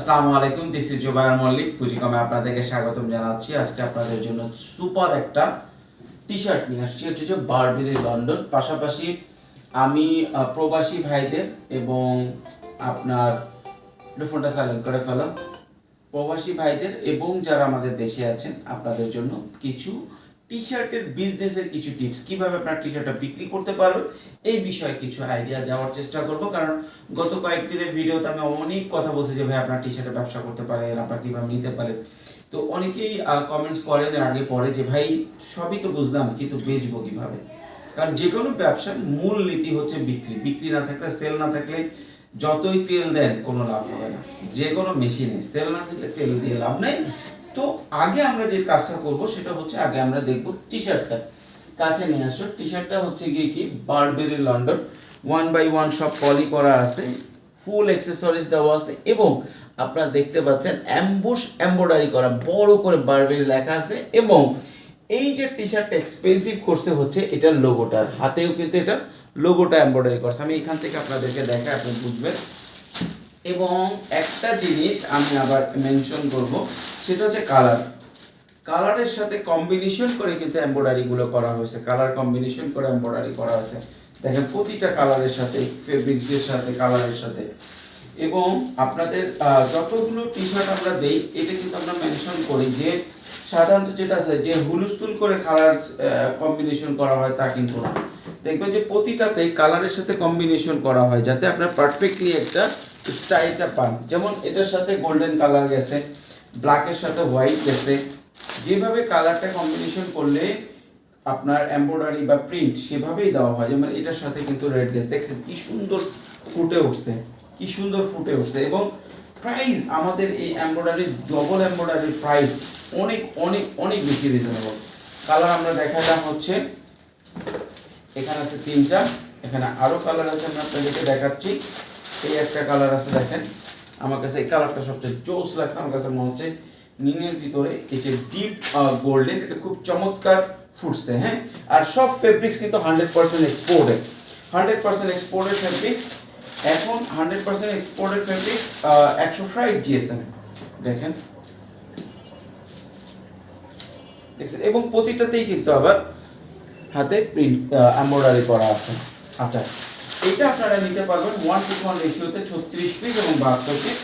আসসালামু আলাইকুম this is Zubair Mallick পুঁজিকমে আপনাদেরকে স্বাগতম জানাচ্ছি। আজকে আপনাদের জন্য সুপার একটা টি শার্ট নিয়ে আসছি, এটা হচ্ছে বারবেরি লন্ডন পাশাপাশি আমি প্রবাসী ভাইদের এবং আপনার ফোনটা সাইলেন্ট করে ফেলাম। প্রবাসী ভাইদের এবং যারা আমাদের দেশে আছেন, আপনাদের জন্য কিছু টি শার্টের বিজনেসের কিছু টিপস কীভাবে আপনার টি শার্টটা বিক্রি করতে পারবেন, এই বিষয়ে কিছু আইডিয়া দেওয়ার চেষ্টা করব। কারণ গত কয়েকদিনের ভিডিওতে আমি অনেক কথা বলছি যে, ভাই, আপনার টি শার্টের ব্যবসা করতে পারেন, আপনার নিতে পারেন? তো অনেকেই কমেন্টস করেন আগে পরে যে, ভাই, সবই তো বুঝলাম, কিন্তু বেচবো কীভাবে? কারণ যে কোনো ব্যবসার মূল নীতি হচ্ছে বিক্রি। বিক্রি না থাকলে সেল না থাকলে যতই তেল দেন, কোনো লাভ হবে না। যে কোনো মেশিনে সেল না থাকলে তেল দিয়ে লাভ নেই। আগে আমরা যে কাজটা করব সেটা হচ্ছে আগে আমরা দেখব টি শার্টটা কাছে নিয়ে আসো। টি শার্টটা হচ্ছে গিয়ে কি? Burberry London one by one সব পলি করা আছে। ফুল অ্যাক্সেসরিজ দেওয়া আছে এবং আপনারা দেখতে পাচ্ছেন অ্যাম্বুশ এমব্রয়ডারি করা, বড় করে বারবেরি লেখা আছে এবং এই যে টি শার্টটা এক্সপেন্সিভ করতে হচ্ছে, এটার লোগোটার হাতেও কিন্তু এটা লোগোটা এমব্রয়ডারি করছে। আমি এখান থেকে আপনাদেরকে দেখাই, আপনি বুঝবেন। এবং একটা জিনিস আমি আবার মেনশন করব, সেটা হচ্ছে কালার কালারের সাথে কম্বিনেশন করে কিন্তু এমব্রয়ডারি গুলো করা হয়েছে। কালার কম্বিনেশন করে এমব্রয়ডারি করা হয়েছে। দেখেন, প্রতিটা কালারের সাথে ফেব্রিক্সের সাথে কালারের সাথে। এবং আপনাদের যতগুলো টি শার্ট আমরা দেই, এটা কিন্তু আমরা মেনশন করি যে, সাধারণত যেটা আছে, যে হুলুস্থুল করে কালার কম্বিনেশন করা হয় তা কিন্তু না। দেখবেন যে প্রতিটাতেই কালারের সাথে কম্বিনেশন করা হয়, যাতে আপনার পারফেক্টলি একটা স্টাইলটা পান। যেমন এটার সাথে গোল্ডেন কালার গেছে ব্ল্যাকের সাথে হোয়াইট গেছে। যেভাবে কালারটা কম্বিনেশন করলে আপনার এমব্রয়ডারি বা প্রিন্ট সেভাবেই দেওয়া হয়। যেমন এটার সাথে কিন্তু রেড গেছে। দেখছেন কি সুন্দর ফুটে উঠছে, কি সুন্দর ফুটে উঠছে। এবং প্রাইস আমাদের এই এমব্রয়ডারি ডবল এমব্রয়ডারির প্রাইস অনেক অনেক অনেক বেশি রিজনেবল কালার আমরা দেখালাম হচ্ছে, এখানে আছে তিনটা, এখানে আরও কালার আছে আমি আপনাদেরকে দেখাচ্ছি। এই একটা কালার আছে দেখেন। আমার কাছে এই কালারটা সবচেয়ে জোস লাগছে, আমার কাছে মনে হচ্ছে নীলের ভিতরে এই যে ডিপ গোল্ডেন এটা খুব চমৎকার ফুটছে হ্যাঁ? আর সব ফেব্রিক্স কিন্তু hundred percent exported hundred percent exported fabrics এখন হান্ড্রেড পার্সেন্ট এক্সপোর্টেড ফেব্রিক্স একশো ষাট জিএসএম দেখেন। দেখছেন? এবং প্রতিটাতেই কিন্তু আবার হাতে প্রিন্ট এমব্রয়ডারি করা আছে। আচ্ছা এটা আপনারা নিতে পারবেন ওয়ান টু ওয়ান রেশিওতে ছত্রিশ পিস এবং বাহাত্তর পিস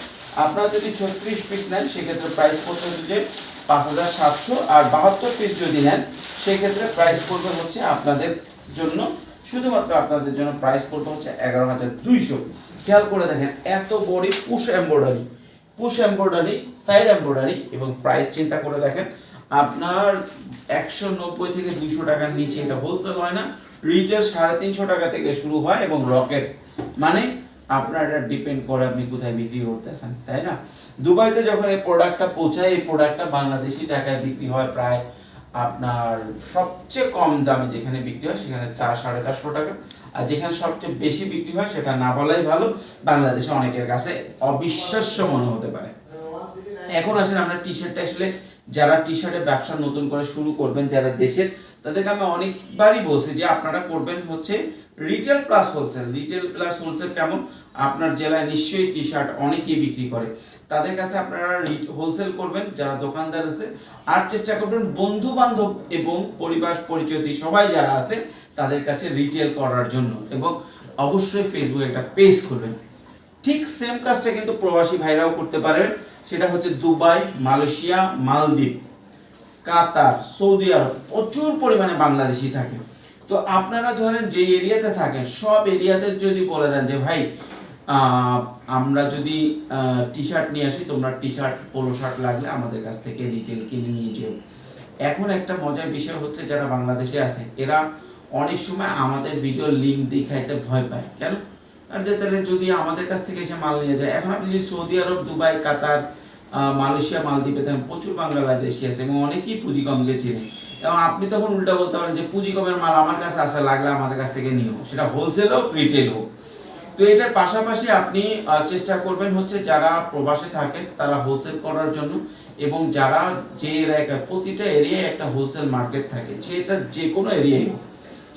আপনারা যদি ছত্রিশ পিস নেন, সেক্ষেত্রে প্রাইস পড়বে হচ্ছে পাঁচ হাজার সাতশো। আর বাহাত্তর পিস যদি নেন, সেক্ষেত্রে প্রাইস পড়বে হচ্ছে আপনাদের জন্য, শুধুমাত্র আপনাদের জন্য প্রাইস পড়বে হচ্ছে এগারো হাজার দুইশো। খেয়াল করে দেখেন, এত বড়ি push embroidery push embroidery side embroidery এবং প্রাইস চিন্তা করে দেখেন, আপনার একশো নব্বই থেকে দুইশো টাকার নিচে এটা হোলসেল হয় না। রিটেল সাড়ে তিনশো টাকা থেকে শুরু হয় এবং রকেট। মানে আপনার এটা ডিপেন্ড করে আপনি কোথায় বিক্রি করতেছেন, তাই না? দুবাইতে যখন এই প্রোডাক্টটা পৌঁছায়, এই প্রোডাক্টটা বাংলাদেশি টাকায় বিক্রি হয় প্রায় আপনার সবচেয়ে কম দামে যেখানে বিক্রি হয় সেখানে চার, সাড়ে চারশো টাকা। আর যেখানে সবচেয়ে বেশি বিক্রি হয় সেটা না বলাই ভালো, বাংলাদেশে অনেকের কাছে অবিশ্বাস্য মনে হতে পারে। এখন আসেন আমরা টি শার্টটা আসলে যারা টি শার্টের ব্যবসা নতুন করে শুরু করবেন, যারা দেশের তাদেরকে আমি অনেকবারই বলছি যে আপনারা করবেন হচ্ছে retail plus wholesale retail plus wholesale কেমন? আপনার জেলায় নিশ্চয়ই টি শার্ট অনেকেই বিক্রি করে। তাদের কাছে আপনারা হোলসেল করবেন, যারা দোকানদার আছে। আর চেষ্টা করবেন বন্ধু বান্ধব এবং পরিবার পরিচিত সবাই যারা আছে, তাদের কাছে রিটেল করার জন্য। এবং অবশ্যই ফেসবুকে একটা পেজ খুলবেন। ঠিক সেম কাজটা কিন্তু প্রবাসী ভাইরাও করতে পারেন সেটা হচ্ছে দুবাই, মালয়েশিয়া, মালদ্বীপ। কাতার, সৌদি আরব, প্রচুর পরিমাণে বাংলাদেশি থাকে। তো আপনারা ধরেন যে এরিয়াতে থাকেন, সব এরিয়াতে যদি বলে দেন যে, ভাই আমরা যদি টি শার্ট নিয়ে আসি, তোমরা টি শার্ট পোলো শার্ট লাগলে আমাদের কাছ থেকে রিটেল কিনে নিয়ে যেও। এখন একটা মজার বিষয় হচ্ছে, যারা বাংলাদেশে আছে, এরা অনেক সময় আমাদের ভিডিও লিঙ্ক দেখাইতে ভয় পায়। কেন? আর যে তাহলে যদি আমাদের কাছ থেকে এসে মাল নিয়ে যায়, এখন আপনি যদি সৌদি আরব, দুবাই, কাতার মালয়েশিয়া, মালদ্বীপে থাকেন প্রচুর বাংলাদেশি আছে এবং অনেকেই পুঁজি কমকে চিনে। এবং আপনি তখন উল্টা বলতে পারেন যে পুঁজি কমের মাল আমার কাছে আসা লাগলে আমার কাছ থেকে নিও। সেটা হোলসেল হোক রিটেল হোক। তো এটার পাশাপাশি আপনি চেষ্টা করবেন হচ্ছে যারা প্রবাসে থাকেন তারা হোলসেল করার জন্য এবং যারা যে এলাকায় প্রতিটা এরিয়ায় একটা হোলসেল মার্কেট থাকে, সেটা যে কোনো এরিয়ায় হোক।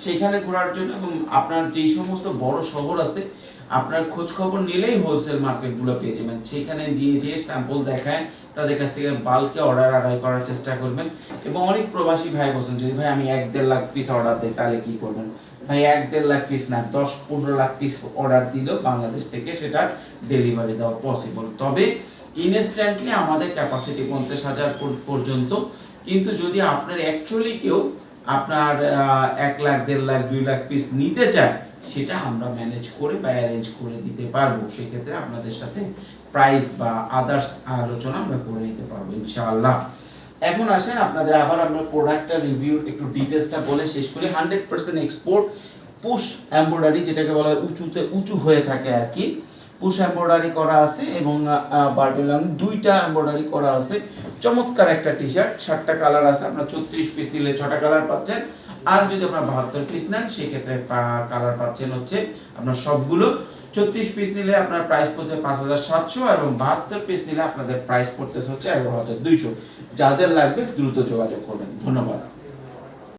সেখানে ঘোরার জন্য এবং আপনার যেই সমস্ত বড় শহর আছে আপনার খোঁজ খবর নিলেই হোলসেল মার্কেটগুলো পেয়ে যাবেন। সেখানে গিয়ে যে স্যাম্পল দেখায়, তাদের কাছ থেকে বাল্কে অর্ডার আদায় করার চেষ্টা করবেন। এবং অনেক প্রবাসী ভাই বলছেন যদি ভাই আমি এক দেড় লাখ পিস অর্ডার দিই, তাহলে কি করবেন? ভাই এক দেড় লাখ পিস না, দশ পনেরো লাখ পিস অর্ডার দিলেও বাংলাদেশ থেকে সেটা ডেলিভারি দেওয়া পসিবল তবে ইনস্ট্যান্টলি আমাদের ক্যাপাসিটি পঞ্চাশ হাজার পর- পর্যন্ত। কিন্তু যদি আপনার অ্যাকচুয়ালি কেউ আপনার এক লাখ, দেড় লাখ, দুই লাখ পিস নিতে চায় সেটা আমরা ম্যানেজ করে বা অ্যারেঞ্জ করে দিতে পারব। সেক্ষেত্রে আপনাদের সাথে প্রাইস বা আদার্স আলোচনা আমরা করে নিতে পারব, ইনশাআল্লাহ। এখন আসেন, আপনাদের আবার আমরা প্রোডাক্টটা রিভিউ একটু ডিটেলসটা বলে শেষ করি। Hundred percent export push embroidery যেটাকে বলা হয় উঁচুতে উঁচু হয়ে থাকে আর কি। পুশ এমব্রয়ডারি করা আছে এবং বার্বেলাম দুইটা এমব্রয়ডারি করা আছে। চমৎকার একটা টি শার্ট সাতটা কালার আছে। আপনার ছত্রিশ পিস নিলে ছটা কালার পাচ্ছেন। আর যদি আপনার বাহাত্তর পিস নেন, সেক্ষেত্রে কালার পাচ্ছেন হচ্ছে আপনার সবগুলো। ছত্রিশ পিস নিলে আপনার প্রাইস পড়তে পাঁচ হাজার সাতশো এবং বাহাত্তর পিস নিলে আপনাদের প্রাইস পড়তেছে হচ্ছে এগারো হাজার দুইশো। যাদের লাগবে দ্রুত যোগাযোগ করবেন। ধন্যবাদ।